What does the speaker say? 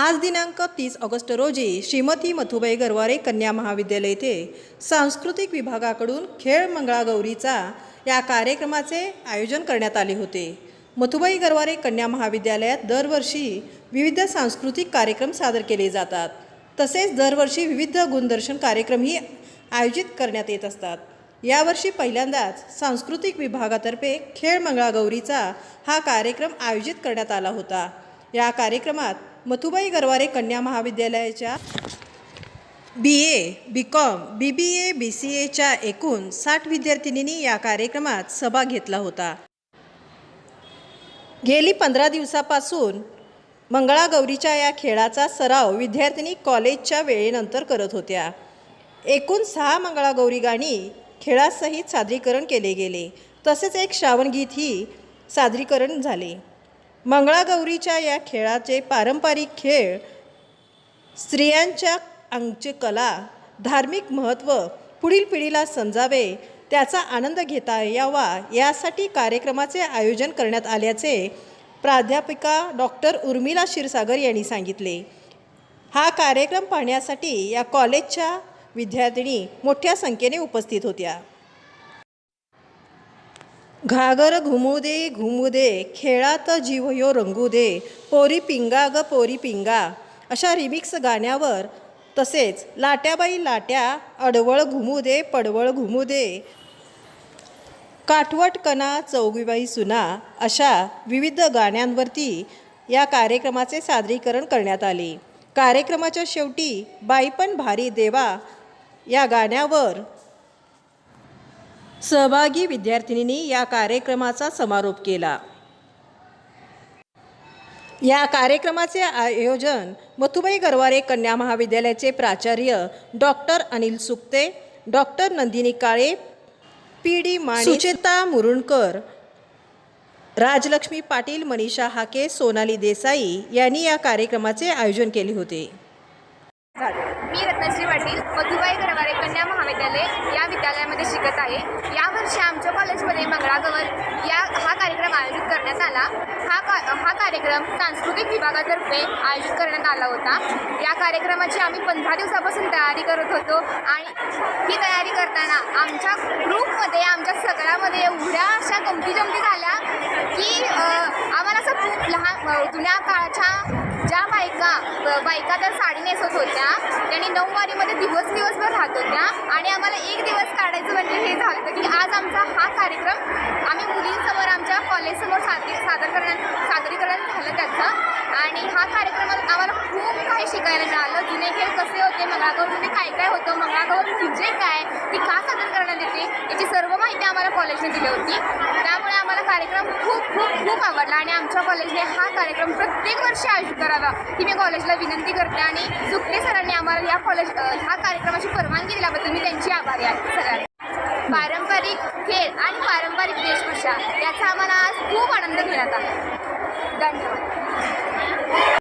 आज दिनांक तीस ऑगस्ट रोजी श्रीमती मथुबाई गरवारे कन्या महाविद्यालय येथे सांस्कृतिक विभागाकडून खेळ मंगळागौरीचा या कार्यक्रमाचे आयोजन करण्यात आले होते. मथुबाई गरवारे कन्या महाविद्यालयात दरवर्षी विविध सांस्कृतिक कार्यक्रम सादर केले जातात. तसेच दरवर्षी विविध गुणदर्शन कार्यक्रमही आयोजित करण्यात येत असतात. यावर्षी पहिल्यांदाच सांस्कृतिक विभागातर्फे खेळ मंगळागौरीचा हा कार्यक्रम आयोजित करण्यात आला होता. या कार्यक्रमात मथुबाई गरवारे कन्या महाविद्यालयाच्या बी A B com B B A B C एच्या एकूण साठ विद्यार्थिनींनी या कार्यक्रमात सहभाग घेतला होता. गेली पंधरा दिवसापासून मंगळागौरीच्या या खेळाचा सराव विद्यार्थिनी कॉलेजच्या वेळेनंतर करत होत्या. एकूण सहा मंगळागौरी गाणी खेळासहित सादरीकरण केले गेले. तसेच एक श्रावणगीतही सादरीकरण झाले. मंगळागौरीच्या या खेळाचे पारंपरिक खेळ स्त्रियांच्या अंगची कला धार्मिक महत्त्व पुढील पिढीला समजावे त्याचा आनंद घेता यावा यासाठी कार्यक्रमाचे आयोजन करण्यात आल्याचे प्राध्यापिका डॉक्टर उर्मिला क्षीरसागर यांनी सांगितले. हा कार्यक्रम पाहण्यासाठी या कॉलेजच्या विद्यार्थिनी मोठ्या संख्येने उपस्थित होत्या. घागर घुमू दे घुमू दे खेळात जीव यो रंगू दे पोरी पिंगा ग पोरी पिंगा. अशा रिमिक्स गाण्यावर तसेच लाट्याबाई लाट्या अडवळ घुमू दे पडवळ घुमू दे. काठवट कणा चौगीबाई सुना अशा विविध गाण्यांवरती या कार्यक्रमाचे सादरीकरण करण्यात आले. कार्यक्रमाच्या शेवटी बाई पण भारी देवा. या गाण्यावर सहभागी विद्यार्थिनींनी या कार्यक्रमाचा समारोप केला. या कार्यक्रमाचे आयोजन मथुबाई गरवारे कन्या महाविद्यालयाचे प्राचार्य doctor Anil Sukte doctor Nandini Kale P D Mani Sucheta Murunkar Rajlakshmi Patil Manisha Hake Sonali Desai यांनी या कार्यक्रमाचे आयोजन केले होते. मी रत्नश्री पाटील मधुबाई गरवारे कन्या महाविद्यालय या विद्यालयामध्ये शिकत आहे. यावर्षी आमच्या कॉलेजमध्ये मंगळागवर या हा कार्यक्रम आयोजित करण्यात आला. हा का हा कार्यक्रम सांस्कृतिक विभागातर्फे आयोजित करण्यात आला होता. या कार्यक्रमाची आम्ही पंधरा दिवसापासून तयारी करत होतो आणि ही तयारी करताना आमच्या ग्रुपमध्ये आमच्या सगळ्यामध्ये एवढ्या अशा गमती जमती झाल्या की आम्हाला असं खूप लहान जुन्या काळाच्या ज्या बायका बायका तर साडी नेसत होत्या त्यांनी नऊवारीमध्ये दिवस दिवसभर राहत होत्या आणि आम्हाला एक दिवस काढायचं म्हणजे हे झालं होतं की आज आमचा हा कार्यक्रम आम्ही मुलींसमोर आमच्या कॉलेजसमोर सादरी सादर करण्यात सादरीकरण झालं त्याचं. आणि हा कार्यक्रमात आम्हाला खूप काही शिकायला मिळालं. जुने खेळ कसे होते मंगळागौरमध्ये काय काय होतं मंगळागौर म्हणजे काय ती का सादर करण्यात येते याची सर्व माहिती आम्हाला कॉलेजने दिली होती. त्या आम्हाला कार्यक्रम खूप खूप खूप आवडला आणि आमच्या कॉलेजने हा कार्यक्रम प्रत्येक वर्षी आयोजित करावा ही मी कॉलेजला विनंती करते आणि सुकटे सरांनी आम्हाला या कॉलेज ह्या कार्यक्रमाची परवानगी दिल्याबद्दल मी त्यांची आभारी आहे सगळ्यांना. पारंपरिक खेळ आणि पारंपरिक वेशभूषा याचा आम्हाला आज खूप आनंद घेण्यात आला धन्यवाद.